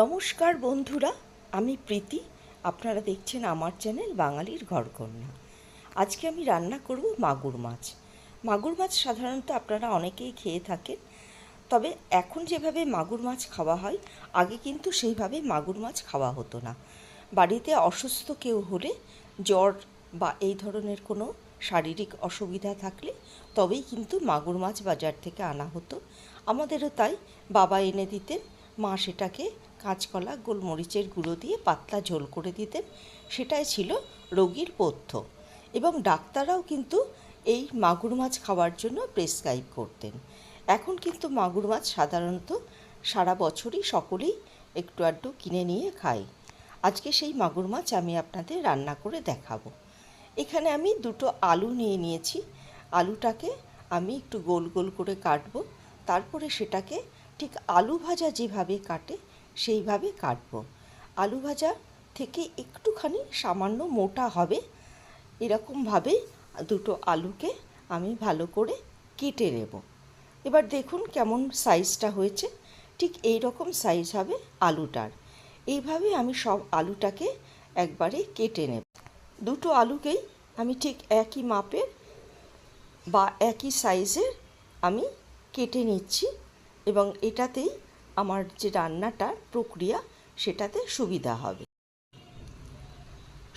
নমস্কার বন্ধুরা, আমি প্রীতি। আপনারা দেখছেন আমার চ্যানেল বাঙালির ঘরকন্যা। আজকে আমি রান্না করব মাগুর মাছ। মাগুর মাছ সাধারণত আপনারা অনেকেই খেয়ে থাকেন, তবে এখন যেভাবে মাগুর মাছ খাওয়া হয়, আগে কিন্তু সেইভাবে মাগুর মাছ খাওয়া হতো না। বাড়িতে অসুস্থ কেউ হলে জ্বর বা এই ধরনের কোনো শারীরিক অসুবিধা থাকলে তবেই কিন্তু মাগুর মাছ বাজার থেকে আনা হতো। আমাদেরও তাই বাবা এনে দিতেন, মা সেটাকে কাঁচকলা, গোলমরিচের গুঁড়ো দিয়ে পাতলা ঝোল করে দিতেন। সেটাই ছিল রোগীর পথ্য। এবং ডাক্তাররাও কিন্তু এই মাগুর মাছ খাওয়ার জন্য প্রেসক্রাইব করতেন। এখন কিন্তু মাগুর মাছ সাধারণত সারা বছরই সকলেই একটু আধটু কিনে নিয়ে খায়। আজকে সেই মাগুর মাছ আমি আপনাদের রান্না করে দেখাবো। এখানে আমি দুটো আলু নিয়ে নিয়েছি। আলুটাকে আমি একটু গোল গোল করে কাটবো। তারপরে সেটাকে ঠিক আলু ভাজা যেভাবে কাটে সেইভাবে কাটবো। আলু ভাজা থেকে একটুখানি সামান্য মোটা হবে। এরকমভাবে দুটো আলুকে আমি ভালো করে কেটে নেব। এবার দেখুন কেমন সাইজটা হয়েছে। ঠিক এই রকম সাইজ হবে আলুটার। এইভাবে আমি সব আলুটাকে একবারে কেটে নেব। দুটো আলুকেই আমি ঠিক একই মাপের বা একই সাইজের আমি কেটে নিচ্ছি এবং এটাতেই আমার যে রান্নাটার প্রক্রিয়া, সেটাতে সুবিধা হবে।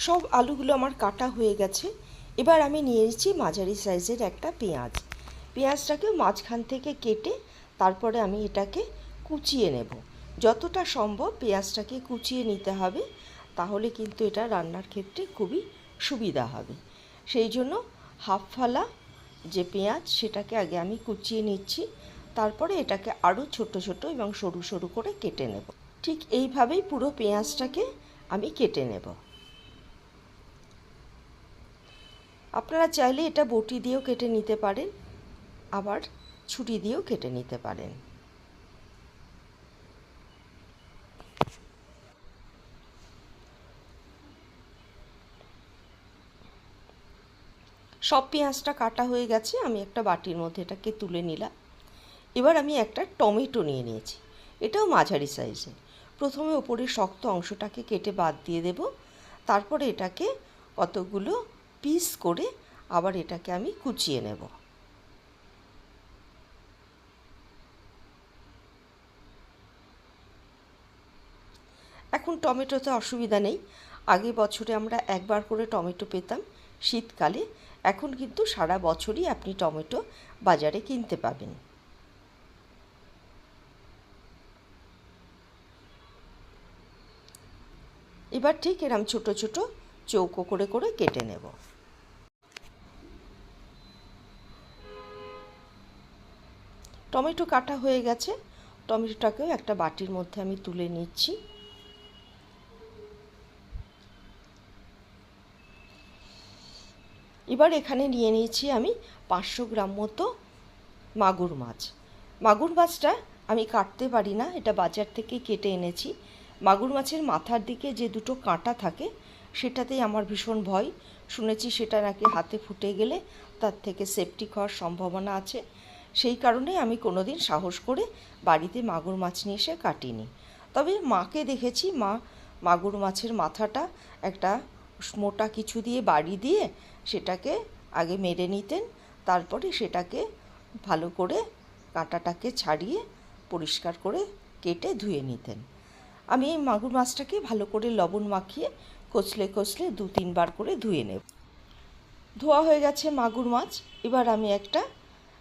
সব আলুগুলো আমার কাটা হয়ে গেছে। এবার আমি নিয়ে নিচ্ছি মাঝারি সাইজের একটা পেঁয়াজ। পেঁয়াজটাকে মাঝখান থেকে কেটে তারপরে আমি এটাকে কুচিয়ে নেব। যতটা সম্ভব পেঁয়াজটাকে কুচিয়ে নিতে হবে, তাহলে কিন্তু এটা রান্নার ক্ষেত্রে খুবই সুবিধা হবে। সেই জন্য হাফ ফালা যে পেঁয়াজ, সেটাকে আগে আমি কুচিয়ে নিচ্ছি। তারপরে এটাকে আরও ছোট ছোট এবং সরু সরু করে কেটে নেব। ঠিক এইভাবেই পুরো পেঁয়াজটাকে আমি কেটে নেব। আপনারা চাইলে এটা বটি দিয়েও কেটে নিতে পারেন, আবার ছুরি দিয়েও কেটে নিতে পারেন। সব পেঁয়াজটা কাটা হয়ে গেছে, আমি একটা বাটির মধ্যে এটাকে তুলে নিলাম। এবার আমি একটা টমেটো নিয়ে নিয়েছি। এটাও মাঝারি সাইজের। প্রথমে ওপরের শক্ত অংশটাকে কেটে বাদ দিয়ে দেব। তারপরে এটাকে কতগুলো পিস করে আবার এটাকে আমি কুচিয়ে নেব। এখন টমেটোতে অসুবিধা নেই। আগে বছরে আমরা একবার করে টমেটো পেতাম শীতকালে। এখন কিন্তু সারা বছরই আপনি টমেটো বাজারে কিনতে পাবেন। এবার ঠিক এরম ছোট ছোট চৌকো করে করে কেটে নেব। টমেটো কাটা হয়ে গেছে। টমেটোটাকেও একটা বাটির মধ্যে আমি তুলে নিচ্ছি। এবার এখানে নিয়ে নিয়েছি আমি পাঁচশো গ্রাম মতো মাগুর মাছ। মাগুর মাছটা আমি কাটতে পারি না, এটা বাজার থেকে কেটে এনেছি। মাগুর মাছের মাথার দিকে যে দুটো কাঁটা থাকে, সেটাতেই আমার ভীষণ ভয়। শুনেছি সেটা নাকি হাতে ফুটে গেলে তার থেকে সেপটিক হওয়ার সম্ভাবনা আছে। সেই কারণে আমি কোনো দিন সাহস করে বাড়িতে মাগুর মাছ নিয়ে এসে কাটিনি। তবে মাকে দেখেছি, মা মাগুর মাছের মাথাটা একটা মোটা কিছু দিয়ে বাড়ি দিয়ে সেটাকে আগে মেরে নিতেন, তারপরে সেটাকে ভালো করে কাঁটাটাকে ছাড়িয়ে পরিষ্কার করে কেটে ধুয়ে নিতেন। আমি এই মাগুর মাছটাকে ভালো করে লবণ মাখিয়ে কচলে কচলে দু তিনবার করে ধুয়ে নেব। ধোয়া হয়ে গেছে মাগুর মাছ। এবার আমি একটা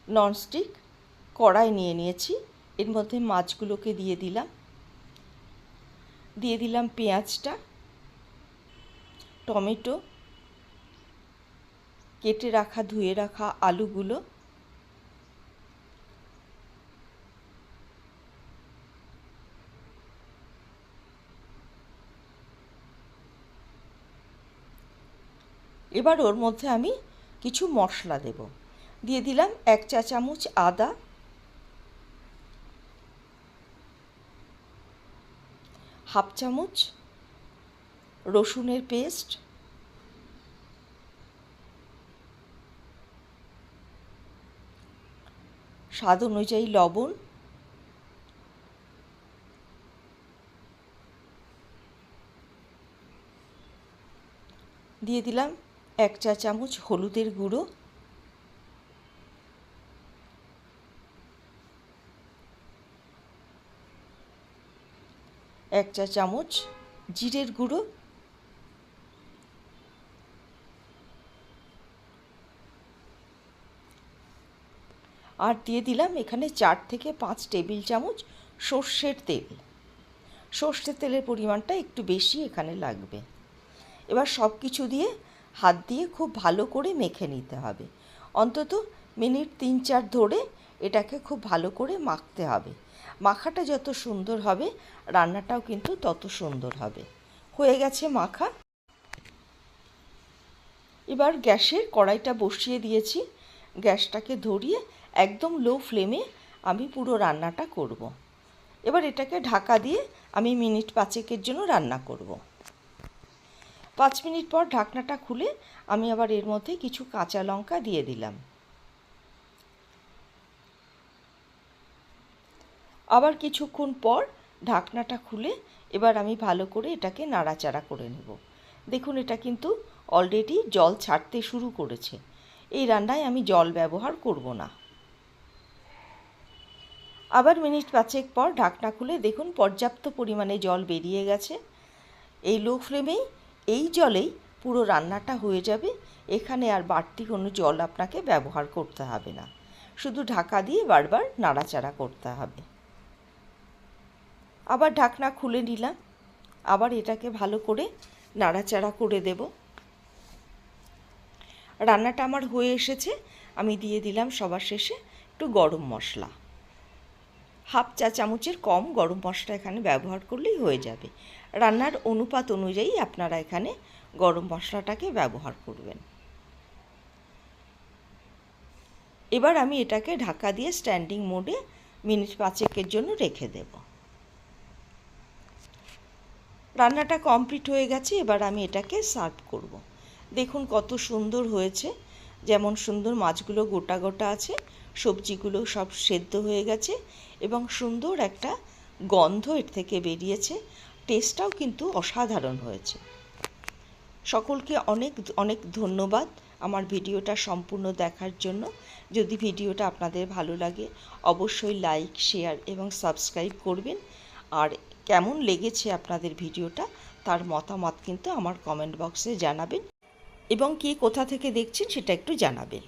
ননস্টিক কড়াই নিয়ে নিয়েছি। এর মধ্যে মাছগুলোকে দিয়ে দিলাম। দিয়ে দিলাম পেঁয়াজটা, টমেটো, কেটে রাখা, ধুয়ে রাখা আলুগুলো এবার ওর মধ্যে আমি কিছু মশলা দেব। দিয়ে দিলাম এক চা চামচ আদা। হাফ চামচ রসুনের পেস্ট। স্বাদ অনুযায়ী লবণ। দিয়ে দিলাম এক চা চামচ হলুদের গুঁড়ো। এক চা চামচ জিরের গুঁড়ো। আর দিয়ে দিলাম এখানে চার থেকে পাঁচ টেবিল চামচ সর্ষের তেল। সর্ষের তেলের পরিমাণটা একটু বেশি এখানে লাগবে। এবার সব কিছু দিয়ে হাত দিয়ে খুব ভালো করে মেখে নিতে হবে। অন্তত মিনিট তিন চার ধরে এটাকে খুব ভালো করে মাখতে হবে। মাখাটা যত সুন্দর হবে, রান্নাটাও কিন্তু তত সুন্দর হবে। হয়ে গেছে মাখা। এবার গ্যাসের কড়াইটা বসিয়ে দিয়েছি। গ্যাসটাকে ধরিয়ে একদম লো ফ্লেমে আমি পুরো রান্নাটা করব। এবার এটাকে ঢাকা দিয়ে আমি মিনিট পাঁচেকের জন্য রান্না করব। পাঁচ মিনিট পর ঢাকনাটা খুলে আমি আবার এর মধ্যে কিছু কাঁচা লঙ্কা দিয়ে দিলাম। আবার কিছুক্ষণ পর ঢাকনাটা খুলে এবার আমি ভালো করে এটাকে নাড়াচাড়া করে নেব। দেখুন, এটা কিন্তু অলরেডি জল ছাড়তে শুরু করেছে। এই রান্নায় আমি জল ব্যবহার করব না। আবার মিনিট পাঁচেক পর ঢাকনা খুলে দেখুন, পর্যাপ্ত পরিমাণে জল বেরিয়ে গেছে। এই লো ফ্লেমেই এই জলেই পুরো রান্নাটা হয়ে যাবে। এখানে আর বাড়তি কোনো জল আপনাকে ব্যবহার করতে হবে না। শুধু ঢাকা দিয়ে বারবার নাড়াচাড়া করতে হবে। আবার ঢাকনা খুলে নিলাম। আবার এটাকে ভালো করে নাড়াচাড়া করে দেব। রান্নাটা আমার হয়ে এসেছে। আমি দিয়ে দিলাম সবার শেষে একটু গরম মশলা। হাফ চা চামচের কম গরম মশলা এখানে ব্যবহার করলেই হয়ে যাবে। রান্নার অনুপাত অনুযায়ী আপনারা এখানে গরম মশলাটাকে ব্যবহার করবেন। এবার আমি এটাকে ঢাকা দিয়ে স্ট্যান্ডিং মোডে মিনিট পাঁচেকের জন্য রেখে দেব। রান্নাটা কমপ্লিট হয়ে গেছে, এবার আমি এটাকে সার্ভ করব। দেখুন কত সুন্দর হয়েছে, যেমন সুন্দর মাছগুলো গোটা গোটা আছে, সবজিগুলো সব সেদ্ধ হয়ে গেছে এবং সুন্দর একটা গন্ধ এর থেকে বেরিয়েছে। টেস্টটাও কিন্তু অসাধারণ হয়েছে। সকলকে অনেক অনেক ধন্যবাদ আমার ভিডিওটা সম্পূর্ণ দেখার জন্য। যদি ভিডিওটা আপনাদের ভালো লাগে, অবশ্যই লাইক, শেয়ার এবং সাবস্ক্রাইব করবেন। আর কেমন লেগেছে আপনাদের ভিডিওটা, তার মতামত কিন্তু আমার কমেন্ট বক্সে জানাবেন। এবং কে কোথা থেকে দেখছেন সেটা একটু জানাবেন।